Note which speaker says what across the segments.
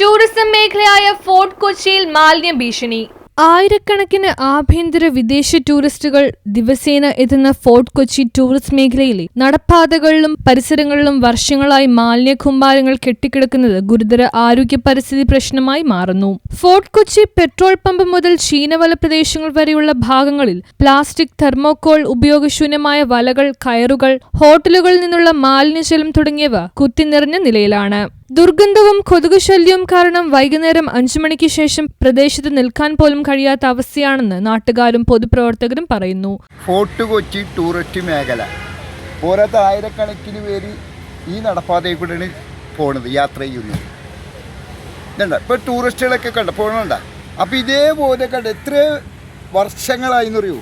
Speaker 1: Tourism മേഖലയായ fort കൊച്ചിയിൽ മാലിന്യ ഭീഷണി. ആയിരക്കണക്കിന് ആഭ്യന്തര വിദേശ ടൂറിസ്റ്റുകൾ ദിവസേന എത്തുന്ന ഫോർട്ട് കൊച്ചി ടൂറിസ്റ്റ് മേഖലയിലെ നടപ്പാതകളിലും പരിസരങ്ങളിലും വർഷങ്ങളായി മാലിന്യ കുമ്പാരങ്ങൾ കെട്ടിക്കിടക്കുന്നത് ഗുരുതര ആരോഗ്യ പരിസ്ഥിതി പ്രശ്നമായി മാറുന്നു. ഫോർട്ട് കൊച്ചി പെട്രോൾ പമ്പ് മുതൽ ചീനവല പ്രദേശങ്ങൾ വരെയുള്ള ഭാഗങ്ങളിൽ പ്ലാസ്റ്റിക് തെർമോകോൾ ഉപയോഗശൂന്യമായ വലകൾ കയറുകൾ ഹോട്ടലുകളിൽ നിന്നുള്ള മാലിന്യജലം തുടങ്ങിയവ കുത്തിനിറഞ്ഞ നിലയിലാണ്. ദുർഗന്ധവും കൊതുകുശല്യവും കാരണം വൈകുന്നേരം അഞ്ചു മണിക്ക് ശേഷം പ്രദേശത്ത് നിൽക്കാൻ പോലും കഴിയാത്ത അവസ്ഥയാണെന്ന് നാട്ടുകാരും പൊതുപ്രവർത്തകരും പറയുന്നു.
Speaker 2: ഫോർട്ട് കൊച്ചി ടൂറിസ്റ്റ് മേഖല. പോരാത്ത ആയിരക്കണക്കിന് പേര് ഈ നടപ്പാതയിൽ കൂടെയാണ് പോണത് യാത്ര ചെയ്യുന്നത്. ഇപ്പൊ ടൂറിസ്റ്റുകളൊക്കെ കണ്ട? പോകണണ്ട അപ്പോൾ ഇതേപോലെ കണ്ട? എത്ര വർഷങ്ങളായിന്നറിയോ?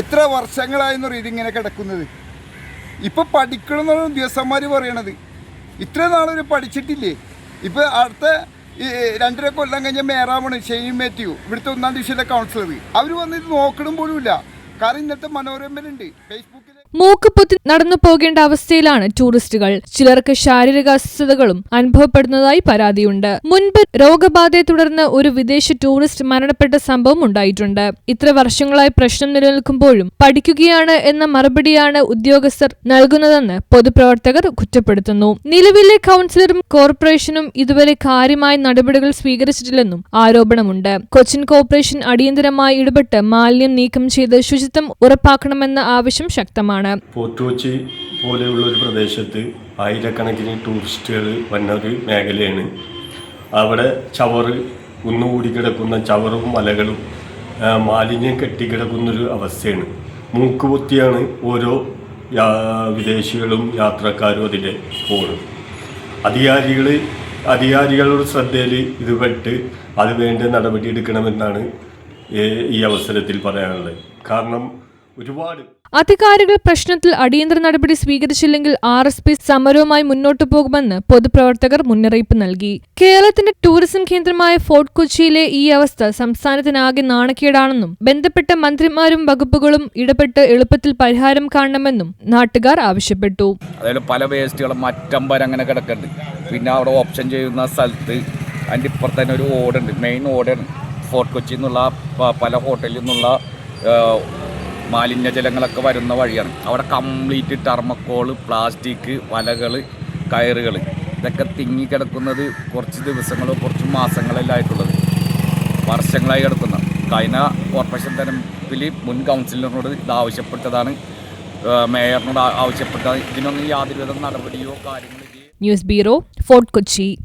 Speaker 2: എത്ര വർഷങ്ങളായിന്നറിയോ ഇതിങ്ങനെ കിടക്കുന്നത്? ഇപ്പോൾ പഠിക്കണം എന്നാണ് ദിവസന്മാർ പറയണത് ഇത്ര നാളൊരു പഠിച്ചിട്ടില്ലേ? ഇപ്പോൾ അടുത്ത ഈ രണ്ടര കൊല്ലം കഴിഞ്ഞ മേറാമണ് ഷെയ്ൻ മാത്യു ഇവിടുത്തെ ഒന്നാം ഡിവിഷനിലെ കൗൺസിലർ അവർ വന്നിട്ട് നോക്കണം പോലുമില്ല. കാരണം ഇന്നത്തെ മനോരമയിലുണ്ട്. ഫേസ്ബുക്കിൽ
Speaker 1: മൂക്ക് പൊത്തി നടന്നു പോകേണ്ട അവസ്ഥയിലാണ് ടൂറിസ്റ്റുകൾ. ചിലർക്ക് ശാരീരിക അസ്വസ്ഥതകളും അനുഭവപ്പെടുന്നതായി പരാതിയുണ്ട്. മുൻപ് രോഗബാധയെ തുടർന്ന് ഒരു വിദേശ ടൂറിസ്റ്റ് മരണപ്പെട്ട സംഭവം ഉണ്ടായിട്ടുണ്ട്. ഇത്ര വർഷങ്ങളായി പ്രശ്നം നിലനിൽക്കുമ്പോഴും പഠിക്കുകയാണ് എന്ന മറുപടിയാണ് ഉദ്യോഗസ്ഥർ നൽകുന്നതെന്ന് പൊതുപ്രവർത്തകർ കുറ്റപ്പെടുത്തുന്നു. നിലവിലെ കൗൺസിലറും കോർപ്പറേഷനും ഇതുവരെ കാര്യമായ നടപടികൾ സ്വീകരിച്ചിട്ടില്ലെന്നും ആരോപണമുണ്ട്. കൊച്ചിൻ കോർപ്പറേഷൻ അടിയന്തരമായി ഇടപെട്ട് മാലിന്യം നീക്കം ചെയ്ത് ശുചിത്വം ഉറപ്പാക്കണമെന്ന ആവശ്യം ശക്തമാണ്.
Speaker 3: ഫോർട്ട് കൊച്ചി പോലെയുള്ള ഒരു പ്രദേശത്ത് ആയിരക്കണക്കിന് ടൂറിസ്റ്റുകൾ വന്ന ഒരു മേഖലയാണ്. അവിടെ ചവറ് കുന്നുകൂടി കിടക്കുന്ന ചവറും മലകളും മാലിന്യം കെട്ടിക്കിടക്കുന്നൊരു അവസ്ഥയാണ്. മൂക്കുപൊത്തിയാണ് ഓരോ വിദേശികളും യാത്രക്കാരും അതിലെ പോകുന്നത് അധികാരികൾ അധികാരികളുടെ ശ്രദ്ധയിൽ ഇത് പെട്ട് അത് വേണ്ട നടപടി എടുക്കണമെന്നാണ് ഈ അവസരത്തിൽ പറയാനുള്ളത്. കാരണം ഒരുപാട്.
Speaker 1: അധികാരികൾ പ്രശ്നത്തിൽ അടിയന്തര നടപടി സ്വീകരിച്ചില്ലെങ്കിൽ ആർ എസ് പി സമരവുമായി മുന്നോട്ടു പോകുമെന്ന് പൊതുപ്രവർത്തകർ മുന്നറിയിപ്പ് നൽകി. കേരളത്തിന്റെ ടൂറിസം കേന്ദ്രമായ ഫോർട്ട് കൊച്ചിയിലെ ഈ അവസ്ഥ സംസ്ഥാനത്തിനാകെ നാണക്കേടാണെന്നും ബന്ധപ്പെട്ട മന്ത്രിമാരും വകുപ്പുകളും ഇടപെട്ട് എളുപ്പത്തിൽ പരിഹാരം കാണണമെന്നും നാട്ടുകാർ ആവശ്യപ്പെട്ടു.
Speaker 4: അതായത് പല വേസ്റ്റുകളും മറ്റമ്പരം അങ്ങനെ കിടക്കുന്നുണ്ട് പിന്നെ അവിടെ ഓപ്ഷൻ ചെയ്യുന്ന സ്ഥലത്ത് അതിന്റെ ഇപ്പുറത്ത് തന്നെ ഒരു ഓടുണ്ട്. മെയിൻ ഓടാണ്. ഫോർട്ട് കൊച്ചിന്നുള്ള നിന്നുള്ള പല ഹോട്ടലിൽ നിന്നുള്ള മാലിന്യജലങ്ങളൊക്കെ വരുന്ന വഴിയാണ്. അവിടെ കംപ്ലീറ്റ് ടർമക്കോൾ പ്ലാസ്റ്റിക് വലകൾ കയറുകൾ. ഇതൊക്കെ തിങ്ങിക്കിടക്കുന്നത് കുറച്ച് ദിവസങ്ങളോ കുറച്ച് മാസങ്ങളല്ല ആയിട്ടുള്ളത്. വർഷങ്ങളായി കിടക്കുന്ന. കഴിഞ്ഞ കോർപ്പറേഷൻ തെരഞ്ഞെടുപ്പിൽ മുൻ കൗൺസിലറിനോട് ഇത് ആവശ്യപ്പെട്ടതാണ്. മേയറിനോട് ആ- ആവശ്യപ്പെട്ടത് ഇതിനൊന്നും യാതൊരുവിധ നടപടിയോ കാര്യങ്ങളോ
Speaker 1: ന്യൂസ് ബ്യൂറോ ഫോർട്ട് കൊച്ചി.